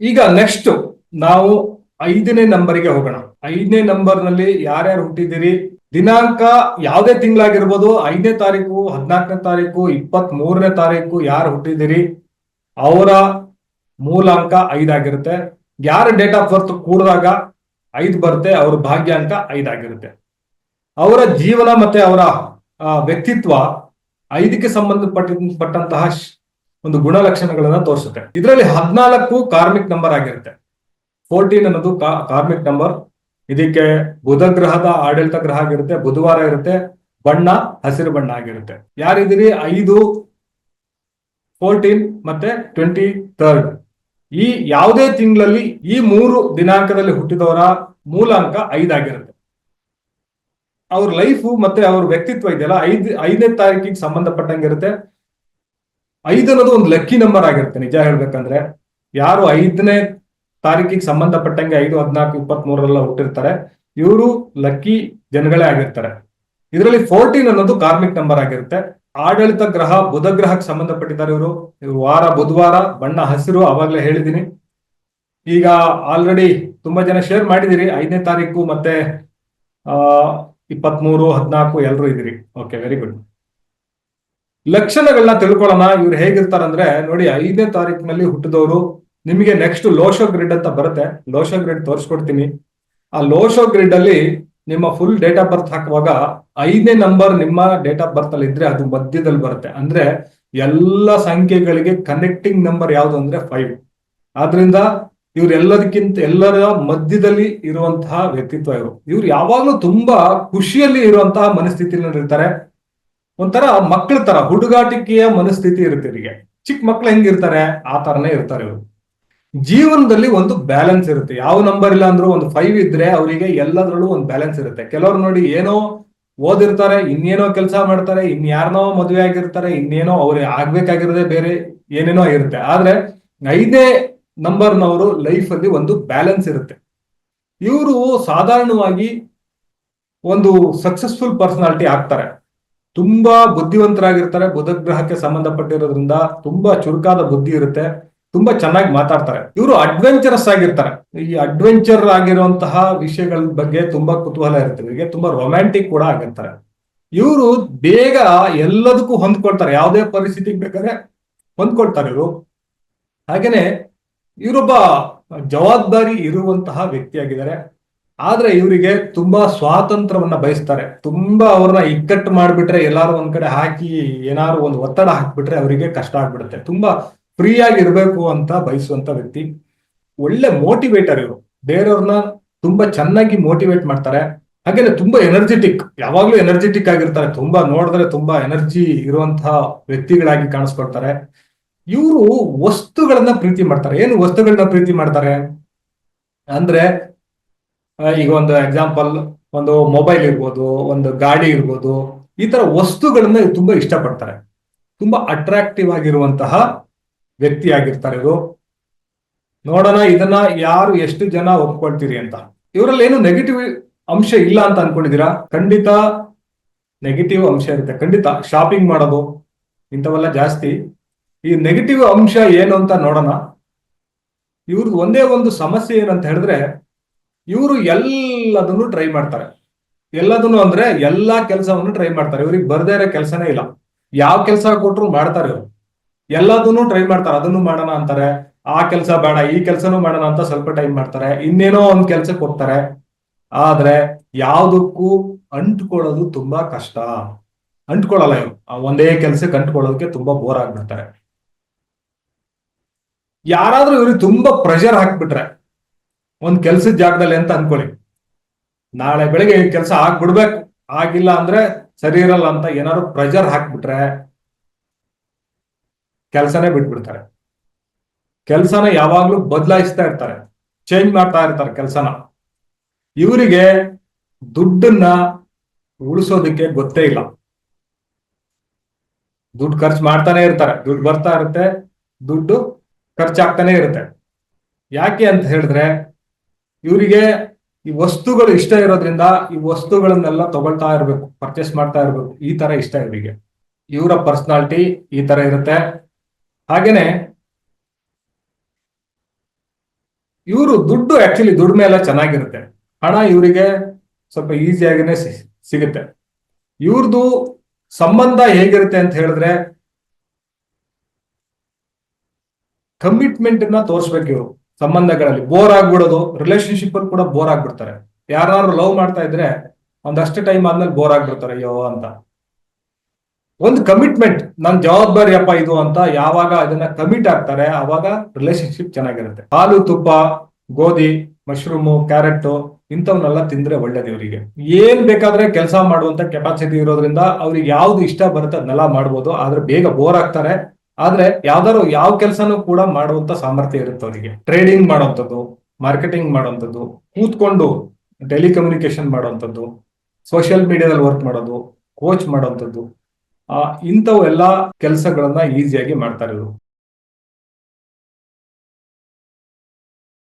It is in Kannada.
ಈಗ ನೆಕ್ಸ್ಟ್ ನಾವು ಐದನೇ ನಂಬರಿಗೆ ಹೋಗೋಣ. ಐದನೇ ನಂಬರ್ನಲ್ಲಿ ಯಾರ್ಯಾರು ಹುಟ್ಟಿದಿರಿ ದಿನಾಂಕ ಯಾವುದೇ ತಿಂಗಳಾಗಿರ್ಬೋದು, ಐದನೇ ತಾರೀಕು, ಹದಿನಾಲ್ಕನೇ ತಾರೀಕು ಇಪ್ಪತ್ತ್ ಮೂರನೇ ತಾರೀಕು ಯಾರು ಹುಟ್ಟಿದಿರಿ ಅವರ ಮೂಲಾಂಕ ಐದಾಗಿರುತ್ತೆ. ಯಾರ ಡೇಟ್ ಆಫ್ ಬರ್ತ್ ಕೂಡಿದಾಗ ಐದು ಬರುತ್ತೆ, ಅವ್ರ ಭಾಗ್ಯಾಂಕ ಐದಾಗಿರುತ್ತೆ. ಅವರ ಜೀವನ ಮತ್ತೆ ಅವರ ವ್ಯಕ್ತಿತ್ವ ಐದಕ್ಕೆ ಸಂಬಂಧಪಟ್ಟ, ಪಟ್ಟಂತಹ ಒಂದು ಗುಣಲಕ್ಷಣಗಳನ್ನ ತೋರಿಸುತ್ತೆ. ಇದರಲ್ಲಿ ಹದಿನಾಲ್ಕು ಕಾರ್ಮಿಕ್ ನಂಬರ್ ಆಗಿರುತ್ತೆ. ಫೋರ್ಟೀನ್ ಅನ್ನೋದು ಕಾರ್ಮಿಕ್ ನಂಬರ್. ಇದಕ್ಕೆ ಬುಧ ಗ್ರಹದ ಆಡಳಿತ ಗ್ರಹ ಆಗಿರುತ್ತೆ, ಬುಧವಾರ ಇರುತ್ತೆ, ಬಣ್ಣ, ಹಸಿರು ಬಣ್ಣ ಆಗಿರುತ್ತೆ. ಯಾರಿದ್ದೀರಿ? ಐದು ಫೋರ್ಟೀನ್ ಮತ್ತೆ ಟ್ವೆಂಟಿ ಥರ್ಡ್ ಈ ಯಾವುದೇ ತಿಂಗಳಲ್ಲಿ ಈ ಮೂರು ದಿನಾಂಕದಲ್ಲಿ ಹುಟ್ಟಿದವರ ಮೂಲ ಅಂಕ ಐದಾಗಿರುತ್ತೆ ಅವ್ರ ಲೈಫು ಮತ್ತೆ ಅವ್ರ ವ್ಯಕ್ತಿತ್ವ ಇದೆಯಲ್ಲ, ಐದ್, ಐದನೇ ತಾರೀಕಿಗೆ ಸಂಬಂಧಪಟ್ಟಂಗಿರುತ್ತೆ ಐದು ಅನ್ನೋದು ಒಂದು ಲಕ್ಕಿ ನಂಬರ್ ಆಗಿರುತ್ತೆ, ನಿಜ ಹೇಳ್ಬೇಕಂದ್ರೆ. ಯಾರು ಐದನೇ ತಾರೀಕಿಗೆ ಸಂಬಂಧಪಟ್ಟಂಗೆ ಐದು, ಹದಿನಾಲ್ಕು ಇಪ್ಪತ್ತ್ ಮೂರರೆಲ್ಲ ಹುಟ್ಟಿರ್ತಾರೆ, ಇವರು ಲಕ್ಕಿ ಜನಗಳೇ ಆಗಿರ್ತಾರೆ. ಇದರಲ್ಲಿ ಫೋರ್ಟೀನ್ ಅನ್ನೋದು ಕಾರ್ಮಿಕ್ ನಂಬರ್ ಆಗಿರುತ್ತೆ. ಆಡಳಿತ ಗ್ರಹ, ಬುಧ ಗ್ರಹಕ್ಕೆ ಸಂಬಂಧಪಟ್ಟಿದ್ದಾರೆ ಇವರು. ಇವರು ವಾರ, ಬುಧವಾರ, ಬಣ್ಣ, ಹಸಿರು, ಅವಾಗಲೇ ಹೇಳಿದ್ದೀನಿ ಈಗ ಆಲ್ರೆಡಿ ತುಂಬಾ ಜನ ಶೇರ್ ಮಾಡಿದಿರಿ ಐದನೇ ತಾರೀಕು ಮತ್ತೆ, ಆ, ಇಪ್ಪತ್ಮೂರು, ಹದಿನಾಲ್ಕು ಎಲ್ಲರೂ ಇದ್ದೀರಿ. ಓಕೆ ವೆರಿ ಗುಡ್ ಲಕ್ಷಣಗಳನ್ನ ತಿಳ್ಕೊಳ್ಳೋಣ, ಇವ್ರು ಹೇಗಿರ್ತಾರಂದ್ರೆ, ನೋಡಿ, ಐದನೇ ತಾರೀಕಿನಲ್ಲಿ ಹುಟ್ಟಿದವರು, ನಿಮಗೆ ನೆಕ್ಸ್ಟ್ ಲೋಶೋ ಗ್ರಿಡ್ ಅಂತ ಬರುತ್ತೆ. ಲೋಶೋ ಗ್ರಿಡ್ ತೋರಿಸ್ಕೊಡ್ತೀನಿ. ಆ ಲೋಶೋ ಗ್ರಿಡ್ ಅಲ್ಲಿ ನಿಮ್ಮ ಫುಲ್ ಡೇಟ್ ಆಫ್ ಬರ್ತ್ ಹಾಕುವಾಗ ಐದನೇ ನಂಬರ್ ನಿಮ್ಮ ಡೇಟ್ ಆಫ್ ಬರ್ತ್ ಅಲ್ಲಿ ಇದ್ರೆ ಅದು ಮಧ್ಯದಲ್ಲಿ ಬರುತ್ತೆ. ಅಂದ್ರೆ ಎಲ್ಲ ಸಂಖ್ಯೆಗಳಿಗೆ ಕನೆಕ್ಟಿಂಗ್ ನಂಬರ್ ಯಾವುದು ಅಂದ್ರೆ ಫೈವ್ ಆದ್ರಿಂದ ಇವ್ರು ಎಲ್ಲದಕ್ಕಿಂತ ಎಲ್ಲರ ಮಧ್ಯದಲ್ಲಿ ಇರುವಂತಹ ವ್ಯಕ್ತಿತ್ವ ಇವರು. ಇವ್ರು ಯಾವಾಗ್ಲೂ ತುಂಬಾ ಖುಷಿಯಲ್ಲಿ ಇರುವಂತಹ ಮನಸ್ಥಿತಿನಲ್ಲಿ ಇರ್ತಾರೆ ಒಂಥರ ಮಕ್ಳ ತರ, ಹುಡುಗಾಟಿಕೆಯ ಮನಸ್ಥಿತಿ ಇರುತ್ತೆ ಇವರಿಗೆ. ಚಿಕ್ಕ ಮಕ್ಳು ಹೆಂಗಿರ್ತಾರೆ ಆ ತರನೇ ಇರ್ತಾರೆ ಇವರು. ಜೀವನದಲ್ಲಿ ಒಂದು ಬ್ಯಾಲೆನ್ಸ್ ಇರುತ್ತೆ. ಯಾವ ನಂಬರ್ ಇಲ್ಲ ಅಂದ್ರೂ ಒಂದು ಫೈವ್ ಇದ್ರೆ ಅವರಿಗೆ ಎಲ್ಲದರಲ್ಲೂ ಒಂದು ಬ್ಯಾಲೆನ್ಸ್ ಇರುತ್ತೆ. ಕೆಲವರು ನೋಡಿ ಏನೋ ಓದಿರ್ತಾರೆ, ಇನ್ನೇನೋ ಕೆಲಸ ಮಾಡ್ತಾರೆ ಇನ್ಯಾರನೋ ಮದುವೆ ಆಗಿರ್ತಾರೆ, ಇನ್ನೇನೋ ಅವ್ರಿಗೆ ಆಗ್ಬೇಕಾಗಿರೋದೇ ಬೇರೆ ಏನೇನೋ ಇರುತ್ತೆ. ಆದ್ರೆ ಐದೇ ನಂಬರ್ನವರು ಲೈಫ್ ಅಲ್ಲಿ ಒಂದು ಬ್ಯಾಲೆನ್ಸ್ ಇರುತ್ತೆ. ಇವರು ಸಾಧಾರಣವಾಗಿ ಒಂದು ಸಕ್ಸಸ್ಫುಲ್ ಪರ್ಸನಾಲಿಟಿ ಆಗ್ತಾರೆ. ತುಂಬಾ ಬುದ್ಧಿವಂತರಾಗಿರ್ತಾರೆ. ಬುಧ ಗ್ರಹಕ್ಕೆ ಸಂಬಂಧಪಟ್ಟಿರೋದ್ರಿಂದ ತುಂಬಾ ಚುರುಕಾದ ಬುದ್ಧಿ ಇರುತ್ತೆ. ತುಂಬಾ ಚೆನ್ನಾಗಿ ಮಾತಾಡ್ತಾರೆ. ಇವರು ಅಡ್ವೆಂಚರಸ್ ಆಗಿರ್ತಾರೆ. ಈ ಅಡ್ವೆಂಚರ್ ಆಗಿರುವಂತಹ ವಿಷಯಗಳ ಬಗ್ಗೆ ತುಂಬಾ ಕುತೂಹಲ ಇರುತ್ತೆ. ಇವರಿಗೆ ತುಂಬಾ ರೊಮ್ಯಾಂಟಿಕ್ ಕೂಡ ಆಗಿರ್ತಾರೆ. ಇವರು ಬೇಗ ಎಲ್ಲದಕ್ಕೂ ಹೊಂದ್ಕೊಳ್ತಾರೆ. ಯಾವುದೇ ಪರಿಸ್ಥಿತಿಗೆ ಬೇಕಾದ್ರೆ ಹೊಂದ್ಕೊಳ್ತಾರೆ ಇವರು. ಹಾಗೇನೆ ಇವರೊಬ್ಬ ಜವಾಬ್ದಾರಿ ಇರುವಂತಹ ವ್ಯಕ್ತಿಯಾಗಿದ್ದಾರೆ ಆದ್ರೆ ಇವರಿಗೆ ತುಂಬಾ ಸ್ವಾತಂತ್ರ್ಯವನ್ನ ಬಯಸ್ತಾರೆ. ತುಂಬಾ ಅವ್ರನ್ನ ಇಕ್ಕಟ್ಟು ಮಾಡ್ಬಿಟ್ರೆ ಎಲ್ಲಾರು ಒಂದ್ ಕಡೆ ಹಾಕಿ ಏನಾದ್ರು ಒಂದು ಒತ್ತಡ ಹಾಕ್ಬಿಟ್ರೆ ಅವರಿಗೆ ಕಷ್ಟ ಆಗ್ಬಿಡುತ್ತೆ. ತುಂಬಾ ಫ್ರೀ ಆಗಿ ಇರಬೇಕು ಅಂತ ಬಯಸುವಂತ ವ್ಯಕ್ತಿ. ಒಳ್ಳೆ ಮೋಟಿವೇಟರ್ ಇವರು. ಬೇರೆಯವ್ರನ್ನ ತುಂಬಾ ಚೆನ್ನಾಗಿ ಮೋಟಿವೇಟ್ ಮಾಡ್ತಾರೆ. ಹಾಗೇನೆ ತುಂಬಾ ಎನರ್ಜೆಟಿಕ್ ಯಾವಾಗ್ಲೂ ಎನರ್ಜೆಟಿಕ್ ಆಗಿರ್ತಾರೆ. ತುಂಬಾ ನೋಡಿದ್ರೆ ತುಂಬಾ ಎನರ್ಜಿ ಇರುವಂತಹ ವ್ಯಕ್ತಿಗಳಾಗಿ ಕಾಣಿಸ್ಕೊಳ್ತಾರೆ. ಇವರು ವಸ್ತುಗಳನ್ನ ಪ್ರೀತಿ ಮಾಡ್ತಾರೆ. ಏನು ವಸ್ತುಗಳನ್ನ ಪ್ರೀತಿ ಮಾಡ್ತಾರೆ? ಅಂದ್ರೆ ಈಗ ಒಂದು ಎಕ್ಸಾಂಪಲ್ ಒಂದು ಮೊಬೈಲ್ ಇರ್ಬೋದು, ಒಂದು ಗಾಡಿ ಇರ್ಬೋದು, ಈ ತರ ವಸ್ತುಗಳನ್ನ ತುಂಬಾ ಇಷ್ಟಪಡ್ತಾರೆ. ತುಂಬಾ ಅಟ್ರಾಕ್ಟಿವ್ ಆಗಿರುವಂತಹ ವ್ಯಕ್ತಿ ಆಗಿರ್ತಾರೆ ಇವರು. ನೋಡೋಣ, ಇದನ್ನ ಯಾರು ಎಷ್ಟು ಜನ ಒಪ್ಕೊಳ್ತೀರಿ ಅಂತ. ಇವರಲ್ಲಿ ಏನು ನೆಗೆಟಿವ್ ಅಂಶ ಇಲ್ಲ ಅಂತ ಅನ್ಕೊಂಡಿದೀರಾ ಖಂಡಿತ ನೆಗೆಟಿವ್ ಅಂಶ ಇರುತ್ತೆ. ಖಂಡಿತ ಶಾಪಿಂಗ್ ಮಾಡೋದು, ಇಂಥವೆಲ್ಲ ಜಾಸ್ತಿ. ಈ ನೆಗೆಟಿವ್ ಅಂಶ ಏನು ಅಂತ ನೋಡೋಣ. ಇವ್ರದ್ದು ಒಂದೇ ಒಂದು ಸಮಸ್ಯೆ ಏನಂತ ಹೇಳಿದ್ರೆ ಇವರು ಎಲ್ಲದನ್ನು ಟ್ರೈ ಮಾಡ್ತಾರೆ. ಎಲ್ಲದನ್ನು ಅಂದ್ರೆ ಎಲ್ಲಾ ಕೆಲಸವನ್ನು ಟ್ರೈ ಮಾಡ್ತಾರೆ. ಇವ್ರಿಗೆ ಬರ್ದೇ ಇರೋ ಕೆಲಸನೇ ಇಲ್ಲ. ಯಾವ ಕೆಲಸ ಕೊಟ್ರು ಮಾಡ್ತಾರೆ ಇವರು. ಎಲ್ಲದನ್ನು ಟ್ರೈ ಮಾಡ್ತಾರೆ. ಅದನ್ನು ಮಾಡೋಣ ಅಂತಾರೆ. ಆ ಕೆಲಸ ಬೇಡ, ಈ ಕೆಲಸನೂ ಮಾಡೋಣ ಅಂತ ಸ್ವಲ್ಪ ಟೈಮ್ ಮಾಡ್ತಾರೆ. ಇನ್ನೇನೋ ಒಂದ್ ಕೆಲ್ಸಕ್ಕೆ ಹೋಗ್ತಾರೆ. ಆದ್ರೆ ಯಾವ್ದಕ್ಕೂ ಅಂಟ್ಕೊಳ್ಳೋದು ತುಂಬಾ ಕಷ್ಟ. ಅಂಟ್ಕೊಳ್ಳಲ್ಲ ಇವರು. ಒಂದೇ ಕೆಲ್ಸಕ್ಕೆ ಅಂಟ್ಕೊಳ್ಳೋದಕ್ಕೆ ತುಂಬಾ ಬೋರ್ ಆಗ್ಬಿಡ್ತಾರೆ. ಯಾರಾದ್ರೂ ಇವ್ರಿಗೆ ತುಂಬಾ ಪ್ರೆಷರ್ ಹಾಕ್ಬಿಟ್ರೆ ಒಂದ್ ಕೆಲ್ಸದ ಜಾಗದಲ್ಲಿ ಅಂತ ಅನ್ಕೊಳ್ಳಿ. ನಾಳೆ ಬೆಳಿಗ್ಗೆ ಕೆಲಸ ಆಗ್ಬಿಡ್ಬೇಕು. ಆಗಿಲ್ಲ ಅಂದ್ರೆ ಸರಿ ಇರಲ್ಲ ಅಂತ ಏನಾದ್ರು ಪ್ರೆಷರ್ ಹಾಕ್ಬಿಟ್ರೆ ಕೆಲಸನೇ ಬಿಟ್ಬಿಡ್ತಾರೆ. ಕೆಲಸನ ಯಾವಾಗ್ಲೂ ಬದಲಾಯಿಸ್ತಾ ಇರ್ತಾರೆ. ಚೇಂಜ್ ಮಾಡ್ತಾ ಇರ್ತಾರೆ ಕೆಲಸನ. ಇವರಿಗೆ ದುಡ್ಡನ್ನ ಉಳಿಸೋದಕ್ಕೆ ಗೊತ್ತೇ ಇಲ್ಲ. ದುಡ್ಡು ಖರ್ಚು ಮಾಡ್ತಾನೆ ಇರ್ತಾರೆ. ದುಡ್ಡು ಬರ್ತಾ ಇರುತ್ತೆ. ದುಡ್ಡು ಖರ್ಚಾಗ್ತಾನೆ ಇರುತ್ತೆ. ಯಾಕೆ ಅಂತ ಹೇಳಿದ್ರೆ ಇವರಿಗೆ ಈ ವಸ್ತುಗಳು ಇಷ್ಟ ಇರೋದ್ರಿಂದ ಈ ವಸ್ತುಗಳನ್ನೆಲ್ಲ ತಗೊಳ್ತಾ ಇರ್ಬೇಕು ಪರ್ಚೇಸ್ ಮಾಡ್ತಾ ಇರ್ಬೇಕು. ಈ ತರ ಇಷ್ಟ ಇವರಿಗೆ. ಇವರ ಪರ್ಸನಾಲಿಟಿ ಈ ತರ ಇರುತ್ತೆ. ಹಾಗೇನೆ ಇವರು ದುಡ್ಡು ಆಕ್ಚುಲಿ ದುಡ್ಮೆ ಎಲ್ಲ ಚೆನ್ನಾಗಿರುತ್ತೆ. ಹಣ ಇವರಿಗೆ ಸ್ವಲ್ಪ ಈಸಿಯಾಗಿನೇ ಸಿಗುತ್ತೆ. ಇವ್ರದ್ದು ಸಂಬಂಧ ಹೇಗಿರುತ್ತೆ ಅಂತ ಹೇಳಿದ್ರೆ ಕಮಿಟ್ಮೆಂಟ್ನ ತೋರಿಸ್ಬೇಕು ಇವರು. ಸಂಬಂಧಗಳಲ್ಲಿ ಬೋರ್ ಆಗ್ಬಿಡೋದು ರಿಲೇಶನ್ಶಿಪ್ ಕೂಡ ಬೋರ್ ಆಗ್ಬಿಡ್ತಾರೆ. ಯಾರು ಲವ್ ಮಾಡ್ತಾ ಇದ್ರೆ ಒಂದಷ್ಟು ಟೈಮ್ ಆದ್ಮೇಲೆ ಬೋರ್ ಆಗ್ಬಿಡ್ತಾರೆ, ಅಯ್ಯೋ ಅಂತ. ಒಂದು ಕಮಿಟ್ಮೆಂಟ್ ನನ್ ಜವಾಬ್ದಾರಿ ಅಪ್ಪ ಇದು ಅಂತ ಯಾವಾಗ ಅದನ್ನ ಕಮಿಟ್ ಆಗ್ತಾರೆ, ಅವಾಗ ರಿಲೇಶನ್ಶಿಪ್ ಚೆನ್ನಾಗಿರುತ್ತೆ. ಹಾಲು, ತುಪ್ಪ, ಗೋಧಿ ಮಶ್ರೂಮು ಕ್ಯಾರೆಟ್ ಇಂಥವನ್ನೆಲ್ಲ ತಿಂದ್ರೆ ಒಳ್ಳೇದು ಇವರಿಗೆ. ಏನ್ ಬೇಕಾದ್ರೆ ಕೆಲಸ ಮಾಡುವಂತ ಕೆಪಾಸಿಟಿ ಇರೋದ್ರಿಂದ ಅವ್ರಿಗೆ ಯಾವ್ದು ಇಷ್ಟ ಬರುತ್ತೆ ಅದನ್ನೆಲ್ಲ ಮಾಡ್ಬೋದು, ಆದ್ರೆ ಬೇಗ ಬೋರ್ ಆಗ್ತಾರೆ. ಆದ್ರೆ ಯಾವ್ದಾದ್ರು ಯಾವ ಕೆಲಸನೂ ಕೂಡ ಮಾಡುವಂತ ಸಾಮರ್ಥ್ಯ ಇರುತ್ತೆ ಅವರಿಗೆ. ಟ್ರೇಡಿಂಗ್ ಮಾಡುವಂಥದ್ದು ಮಾರ್ಕೆಟಿಂಗ್ ಮಾಡುವಂಥದ್ದು, ಕೂತ್ಕೊಂಡು ಟೆಲಿಕಮ್ಯುನಿಕೇಶನ್ ಮಾಡುವಂಥದ್ದು ಸೋಷಿಯಲ್ ಮೀಡಿಯಾದಲ್ಲಿ ವರ್ಕ್ ಮಾಡೋದು ಕೋಚ್ ಮಾಡುವಂಥದ್ದು, ಆ ಇಂಥವು ಎಲ್ಲಾ ಕೆಲಸಗಳನ್ನ ಈಸಿಯಾಗಿ ಮಾಡ್ತಾರೆ ಇವರು